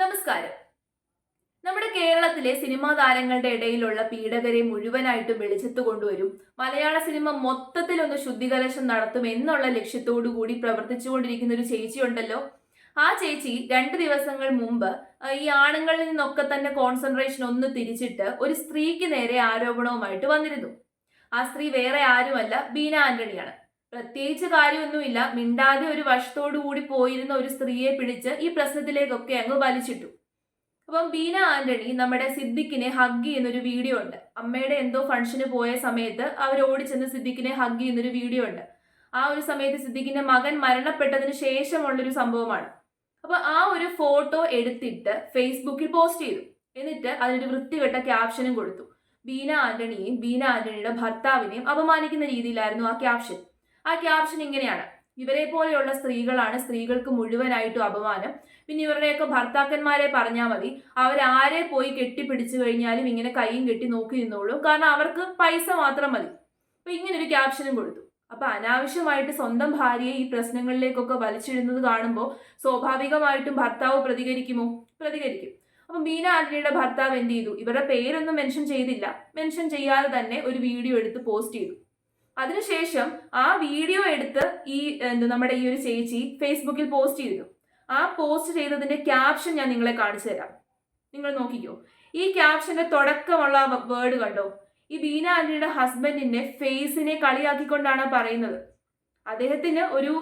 നമസ്കാരം. നമ്മുടെ കേരളത്തിലെ സിനിമാ താരങ്ങളുടെ ഇടയിലുള്ള പീഡകരെ മുഴുവനായിട്ടും വെളിച്ചത്ത് കൊണ്ടുവരും. മലയാള സിനിമ മൊത്തത്തിൽ ഒന്ന് ശുദ്ധികലശം നടത്തും എന്നുള്ള ലക്ഷ്യത്തോടു കൂടി പ്രവർത്തിച്ചുകൊണ്ടിരിക്കുന്ന ഒരു ചേച്ചിയുണ്ടല്ലോ. ആ ചേച്ചി രണ്ട് ദിവസങ്ങൾ മുമ്പ് ഈ ആണുങ്ങളിൽ നിന്നൊക്കെ തന്നെ കോൺസെൻട്രേഷൻ ഒന്ന് തിരിച്ചിട്ട് ഒരു സ്ത്രീക്ക് നേരെ ആരോപണവുമായിട്ട് വന്നിരുന്നു. ആ സ്ത്രീ വേറെ ആരുമല്ല ബീന ആന്റണിയാണ്. പ്രത്യേകിച്ച് കാര്യമൊന്നുമില്ല. മിണ്ടാതെ ഒരു വശത്തോടു കൂടി പോയിരുന്ന ഒരു സ്ത്രീയെ പിടിച്ച് ഈ പ്രശ്നത്തിലേക്കൊക്കെ അങ്ങ് വലിച്ചിട്ടു. അപ്പം ബീന ആന്റണി നമ്മുടെ സിദ്ദിഖിനെ ഹഗ് ചെയ്യുന്നൊരു വീഡിയോ ഉണ്ട്. അമ്മയുടെ എന്തോ ഫംഗ്ഷന് പോയ സമയത്ത് അവർ ഓടിച്ചെന്ന് സിദ്ദിഖിനെ ഹഗ് ചെയ്യുന്നൊരു വീഡിയോ ഉണ്ട്. ആ ഒരു സമയത്ത് സിദ്ദിഖിന്റെ മകൻ മരണപ്പെട്ടതിന് ശേഷമുള്ളൊരു സംഭവമാണ്. അപ്പൊ ആ ഒരു ഫോട്ടോ എടുത്തിട്ട് ഫേസ്ബുക്കിൽ പോസ്റ്റ് ചെയ്തു. എന്നിട്ട് അതിനൊരു വൃത്തികെട്ട ക്യാപ്ഷനും കൊടുത്തു. ബീന ആന്റണിയെയും ബീന ആന്റണിയുടെ ഭർത്താവിനെയും അപമാനിക്കുന്ന രീതിയിലായിരുന്നു ആ ക്യാപ്ഷൻ ആ ക്യാപ്ഷൻ ഇങ്ങനെയാണ്. ഇവരെ പോലെയുള്ള സ്ത്രീകളാണ് സ്ത്രീകൾക്ക് മുഴുവനായിട്ടും അപമാനം. പിന്നെ ഇവരുടെയൊക്കെ ഭർത്താക്കന്മാരെ പറഞ്ഞാൽ മതി. അവരാരെ പോയി കെട്ടിപ്പിടിച്ചു കഴിഞ്ഞാലും ഇങ്ങനെ കൈയും കെട്ടി നോക്കി നിന്നോളും. കാരണം അവർക്ക് പൈസ മാത്രം മതി. അപ്പൊ ഇങ്ങനെ ഒരു ക്യാപ്ഷനും കൊടുത്തു. അപ്പൊ അനാവശ്യമായിട്ട് സ്വന്തം ഭാര്യയെ ഈ പ്രശ്നങ്ങളിലേക്കൊക്കെ വലിച്ചിടുന്നത് കാണുമ്പോൾ സ്വാഭാവികമായിട്ടും ഭർത്താവ് പ്രതികരിക്കുമോ? പ്രതികരിക്കും. അപ്പം മീന ആന്റണിയുടെ ഭർത്താവ് എന്ത് ചെയ്തു? ഇവരുടെ പേരൊന്നും മെൻഷൻ ചെയ്തില്ല. മെൻഷൻ ചെയ്യാതെ തന്നെ ഒരു വീഡിയോ എടുത്ത് പോസ്റ്റ് ചെയ്തു. അതിനുശേഷം ആ വീഡിയോ എടുത്ത് ഈ എന്ത് നമ്മുടെ ഈ ഒരു ചേച്ചി ഫേസ്ബുക്കിൽ പോസ്റ്റ് ചെയ്തു ആ പോസ്റ്റ് ചെയ്തതിന്റെ ക്യാപ്ഷൻ ഞാൻ നിങ്ങളെ കാണിച്ചു തരാം. നിങ്ങൾ നോക്കിക്കോ. ഈ ക്യാപ്ഷന്റെ തുടക്കമുള്ള വേർഡ് കണ്ടോ? ഈ ബീന ആന്റണിയുടെ ഹസ്ബൻഡിന്റെ ഫേസിനെ കളിയാക്കിക്കൊണ്ടാണ് പറയുന്നത്. അദ്ദേഹത്തിന് ഒരു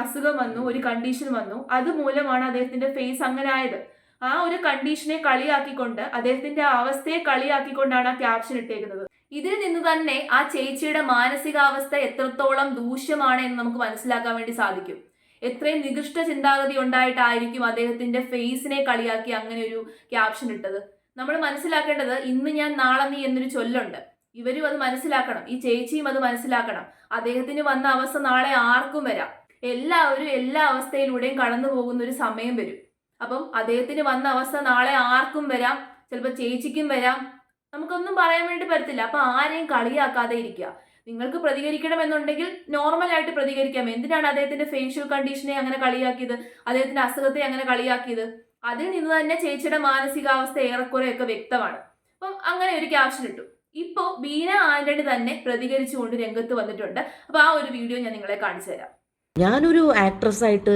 അസുഖം വന്നു ഒരു കണ്ടീഷൻ വന്നു. അതുമൂലമാണ് അദ്ദേഹത്തിന്റെ ഫേസ് അങ്ങനെ ആയത് ആ ഒരു കണ്ടീഷനെ കളിയാക്കിക്കൊണ്ട് അദ്ദേഹത്തിന്റെ അവസ്ഥയെ കളിയാക്കിക്കൊണ്ടാണ് ആ ക്യാപ്ഷൻ ഇട്ടേക്കുന്നത്. ഇതിൽ നിന്ന് തന്നെ ആ ചേച്ചിയുടെ മാനസികാവസ്ഥ എത്രത്തോളം ദൂഷ്യമാണ് എന്ന് നമുക്ക് മനസ്സിലാക്കാൻ വേണ്ടി സാധിക്കും. എത്രയും നികൃഷ്ട ചിന്താഗതി ഉണ്ടായിട്ടായിരിക്കും അദ്ദേഹത്തിന്റെ ഫേസിനെ കളിയാക്കി അങ്ങനെ ഒരു ക്യാപ്ഷൻ ഇട്ടത്. നമ്മൾ മനസ്സിലാക്കേണ്ടത് ഇന്ന് ഞാൻ നാളെ നീ എന്നൊരു ചൊല്ലുണ്ട്. ഇവരും അത് മനസ്സിലാക്കണം. ഈ ചേച്ചിയും അത് മനസ്സിലാക്കണം. അദ്ദേഹത്തിന് വന്ന അവസ്ഥ നാളെ ആർക്കും വരാം. എല്ലാവരും എല്ലാ അവസ്ഥയിലൂടെയും കടന്നു പോകുന്ന ഒരു സമയം വരും. അപ്പം അദ്ദേഹത്തിന് വന്ന അവസ്ഥ നാളെ ആർക്കും വരാം. ചിലപ്പോൾ ചേച്ചിക്കും വരാം. നമുക്കൊന്നും പറയാൻ വേണ്ടി പറ്റത്തില്ല. അപ്പൊ ആരെയും കളിയാക്കാതെ ഇരിക്കുക. നിങ്ങൾക്ക് പ്രതികരിക്കണമെന്നുണ്ടെങ്കിൽ നോർമൽ ആയിട്ട് പ്രതികരിക്കാം. എന്തിനാണ് അദ്ദേഹത്തിന്റെ ഫേഷ്യൽ കണ്ടീഷനെ അങ്ങനെ കളിയാക്കിയത്? അദ്ദേഹത്തിന്റെ അസുഖത്തെ അങ്ങനെ കളിയാക്കിയത്? അതിൽ നിന്ന് തന്നെ ചേച്ചിയുടെ മാനസികാവസ്ഥ ഏറെക്കുറെയൊക്കെ വ്യക്തമാണ്. അപ്പം അങ്ങനെ ഒരു ക്യാപ്ഷൻ ഇട്ടു. ഇപ്പോൾ ബീന ആന്റണി തന്നെ പ്രതികരിച്ചുകൊണ്ട് രംഗത്ത് വന്നിട്ടുണ്ട്. അപ്പോൾ ആ ഒരു വീഡിയോ ഞാൻ നിങ്ങളെ കാണിച്ചു തരാം. ഞാനൊരു ആക്ട്രസ്സായിട്ട്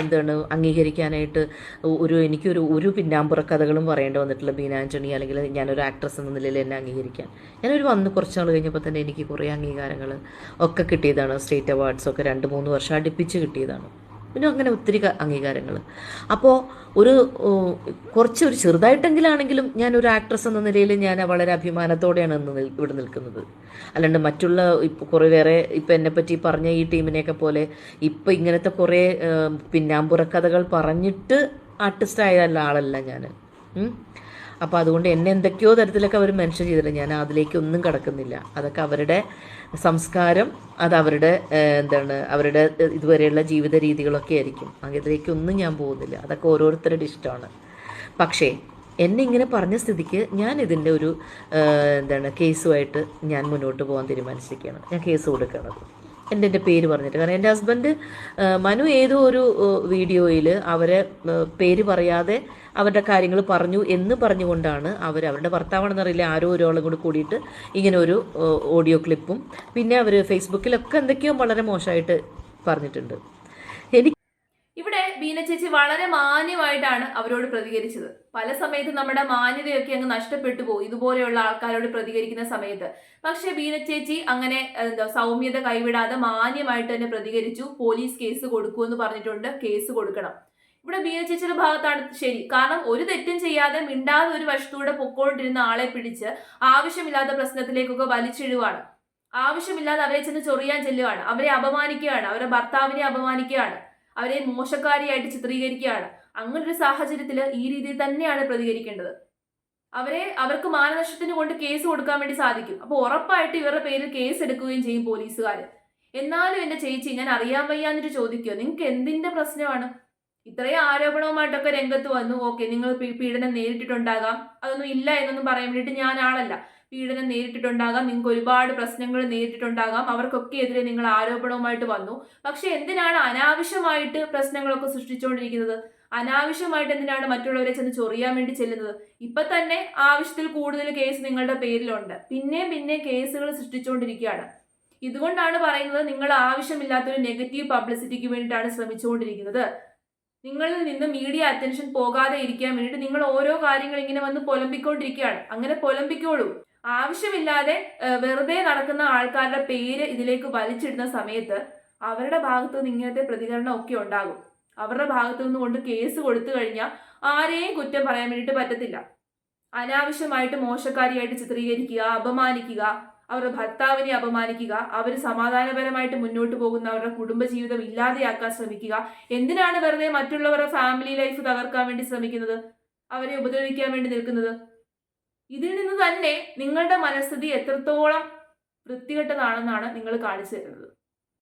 എന്താണ് അംഗീകരിക്കാനായിട്ട് ഒരു എനിക്കൊരു ഒരു പിന്നാമ്പുറ കഥകളും പറയേണ്ടി വന്നിട്ടില്ല. ബീനാഞ്ചണി അല്ലെങ്കിൽ ഞാനൊരു ആക്ട്രസ് എന്ന നിലയിൽ എന്നെ അംഗീകരിക്കാൻ. ഞാനൊരു വന്ന് കുറച്ച് നാൾ കഴിഞ്ഞപ്പോൾ തന്നെ എനിക്ക് കുറേ അംഗീകാരങ്ങൾ ഒക്കെ കിട്ടിയതാണ്. സ്റ്റേറ്റ് അവാർഡ്സ് ഒക്കെ രണ്ട് മൂന്ന് വർഷം അടുപ്പിച്ച് കിട്ടിയതാണ്. പിന്നെ അങ്ങനെ ഒത്തിരി അംഗീകാരങ്ങൾ അപ്പോൾ ഒരു കുറച്ച് ഒരു ചെറുതായിട്ടെങ്കിലാണെങ്കിലും ഞാൻ ഒരു ആക്ട്രസ് എന്ന നിലയിൽ ഞാൻ വളരെ അഭിമാനത്തോടെയാണ് ഇന്ന് ഇവിടെ നിൽക്കുന്നത്. അല്ലാണ്ട് മറ്റുള്ള ഇപ്പോൾ കുറേ വേറെ ഇപ്പം എന്നെ പറ്റി പറഞ്ഞ ഈ ടീമിനെയൊക്കെ പോലെ ഇപ്പം ഇങ്ങനത്തെ കുറേ പിന്നാമ്പുറക്കഥകൾ പിന്നാമ്പുറ കഥകൾ പറഞ്ഞിട്ട് ആർട്ടിസ്റ്റ് ആളല്ല ഞാൻ അപ്പോൾ അതുകൊണ്ട് എന്നെ എന്തൊക്കെയോ തരത്തിലൊക്കെ അവർ മെൻഷൻ ചെയ്തിട്ടുണ്ട്. ഞാൻ അതിലേക്കൊന്നും കടക്കുന്നില്ല. അതൊക്കെ അവരുടെ സംസ്കാരം അത് അവരുടെ എന്താണ് അവരുടെ ഇതുവരെയുള്ള ജീവിത രീതികളൊക്കെ ആയിരിക്കും. അതിലേക്കൊന്നും ഞാൻ പോകുന്നില്ല. അതൊക്കെ ഓരോരുത്തരുടെ ഇഷ്ടമാണ്. പക്ഷേ എന്നെ ഇങ്ങനെ പറഞ്ഞ സ്ഥിതിക്ക് ഞാൻ ഇതിന്റെ ഒരു എന്താണ് കേസുമായിട്ട് ഞാൻ മുന്നോട്ട് പോകാൻ തീരുമാനിച്ചിരിക്കുകയാണ്. ഞാൻ കേസ് കൊടുക്കണത് എന്റെ എന്റെ പേര് പറഞ്ഞിട്ട്. കാരണം എന്റെ ഹസ്ബൻഡ് മനു ഏതോ ഒരു വീഡിയോയിൽ അവരെ പേര് പറയാതെ അവരുടെ കാര്യങ്ങൾ പറഞ്ഞു എന്ന് പറഞ്ഞുകൊണ്ടാണ് അവർ അവരുടെ ഭർത്താവാണെന്നറിയില്ല ആരോ ഒരാളും കൂടി കൂടിയിട്ട് ഇങ്ങനെ ഒരു ഓഡിയോ ക്ലിപ്പും പിന്നെ അവർ ഫേസ്ബുക്കിലൊക്കെ എന്തൊക്കെയോ വളരെ മോശമായിട്ട് പറഞ്ഞിട്ടുണ്ട്. എനിക്ക് വളരെ മാന്യമായിട്ടാണ് അവരോട് പ്രതികരിച്ചത്. പല സമയത്ത് നമ്മുടെ മാന്യതയൊക്കെ അങ്ങ് നഷ്ടപ്പെട്ടു പോകും ഇതുപോലെയുള്ള ആൾക്കാരോട് പ്രതികരിക്കുന്ന സമയത്ത്. പക്ഷേ ബീന ചേച്ചി അങ്ങനെ എന്താ സൗമ്യത കൈവിടാതെ മാന്യമായിട്ട് തന്നെ പ്രതികരിച്ചു. പോലീസ് കേസ് കൊടുക്കൂ എന്ന് പറഞ്ഞിട്ടുണ്ട്. കേസ് കൊടുക്കണം. ഇവിടെ ബീന ചേച്ചിയുടെ ഭാഗത്താണ് ശരി. കാരണം ഒരു തെറ്റും ചെയ്യാതെ മിണ്ടാതെ ഒരു വശത്തൂടെ പൊക്കോണ്ടിരുന്ന ആളെ പിടിച്ച് ആവശ്യമില്ലാത്ത പ്രശ്നത്തിലേക്കൊക്കെ വലിച്ചിടുവാണ്. ആവശ്യമില്ലാതെ അവരെ ചെന്ന് ചൊറിയാൻ ചെല്ലുവാണ്. അവരെ അപമാനിക്കുകയാണ്. അവരുടെ ഭർത്താവിനെ അപമാനിക്കുകയാണ്. അവരെ മോശക്കാരിയായിട്ട് ചിത്രീകരിക്കുകയാണ്. അങ്ങനെ ഒരു സാഹചര്യത്തിൽ ഈ രീതിയിൽ തന്നെയാണ് പ്രതികരിക്കേണ്ടത്. അവരെ അവർക്ക് മാനനഷ്ടത്തിന് കൊണ്ട് കേസ് കൊടുക്കാൻ വേണ്ടി സാധിക്കും. അപ്പോൾ ഉറപ്പായിട്ട് ഇവരുടെ പേരിൽ കേസ് എടുക്കുകയും ചെയ്യും പോലീസുകാർ എന്നാലും എന്റെ ചേച്ചി ഞാൻ അറിയാൻ വയ്യാന്നിട്ട് ചോദിക്കുക നിങ്ങൾക്ക് എന്തിന്റെ പ്രശ്നമാണ്? ഇത്രയും ആരോപണവുമായിട്ടൊക്കെ രംഗത്ത് വന്നു. ഓക്കെ നിങ്ങൾ പീഡനം നേരിട്ടിട്ടുണ്ടാകാം. അതൊന്നും ഇല്ല എന്നൊന്നും പറയാൻ വേണ്ടിയിട്ട് ഞാൻ ആളല്ല. പീഡനം നേരിട്ടിട്ടുണ്ടാകാം നിങ്ങൾക്ക് ഒരുപാട് പ്രശ്നങ്ങൾ നേരിട്ടിട്ടുണ്ടാകാം അവർക്കൊക്കെ എതിരെ നിങ്ങൾ ആരോപണവുമായിട്ട് വന്നു. പക്ഷെ എന്തിനാണ് അനാവശ്യമായിട്ട് പ്രശ്നങ്ങളൊക്കെ സൃഷ്ടിച്ചുകൊണ്ടിരിക്കുന്നത്? അനാവശ്യമായിട്ട് എന്തിനാണ് മറ്റുള്ളവരെ ചെന്ന് ചൊറിയാൻ വേണ്ടി ചെല്ലുന്നത്? ഇപ്പൊ തന്നെ ആവശ്യത്തിൽ കൂടുതൽ കേസ് നിങ്ങളുടെ പേരിലുണ്ട്. പിന്നെയും പിന്നെ കേസുകൾ സൃഷ്ടിച്ചുകൊണ്ടിരിക്കുകയാണ്. ഇതുകൊണ്ടാണ് പറയുന്നത് നിങ്ങൾ ആവശ്യമില്ലാത്തൊരു നെഗറ്റീവ് പബ്ലിസിറ്റിക്ക് വേണ്ടിയിട്ടാണ് ശ്രമിച്ചുകൊണ്ടിരിക്കുന്നത്. നിങ്ങളിൽ നിന്ന് മീഡിയ അറ്റൻഷൻ പോകാതെ ഇരിക്കാൻ വേണ്ടിയിട്ട് നിങ്ങൾ ഓരോ കാര്യങ്ങൾ ഇങ്ങനെ വന്ന് പൊലമ്പിക്കൊണ്ടിരിക്കുകയാണ്. അങ്ങനെ പൊലമ്പിക്കോളൂ. ആവശ്യമില്ലാതെ വെറുതെ നടക്കുന്ന ആൾക്കാരുടെ പേര് ഇതിലേക്ക് വലിച്ചിടുന്ന സമയത്ത് അവരുടെ ഭാഗത്തു നിന്ന് ഇങ്ങനത്തെ പ്രതികരണം ഒക്കെ ഉണ്ടാകും. അവരുടെ ഭാഗത്തു നിന്ന് കൊണ്ട് കേസ് കൊടുത്തു കഴിഞ്ഞാൽ ആരെയും കുറ്റം പറയാൻ വേണ്ടിയിട്ട് പറ്റത്തില്ല. അനാവശ്യമായിട്ട് മോശക്കാരിയായിട്ട് ചിത്രീകരിക്കുക അപമാനിക്കുക അവരുടെ ഭർത്താവിനെ അപമാനിക്കുക അവർ സമാധാനപരമായിട്ട് മുന്നോട്ട് പോകുന്ന അവരുടെ കുടുംബജീവിതം ഇല്ലാതെയാക്കാൻ ശ്രമിക്കുക. എന്തിനാണ് വെറുതെ മറ്റുള്ളവരുടെ ഫാമിലി ലൈഫ് തകർക്കാൻ വേണ്ടി ശ്രമിക്കുന്നത്? അവരെ ഉപദ്രവിക്കാൻ വേണ്ടി നിൽക്കുന്നത്? ഇതിൽ നിന്ന് തന്നെ നിങ്ങളുടെ മനസ്ഥിതി എത്രത്തോളം വൃത്തികെട്ടതാണെന്നാണ് നിങ്ങൾ കാണിച്ചു തരുന്നത്.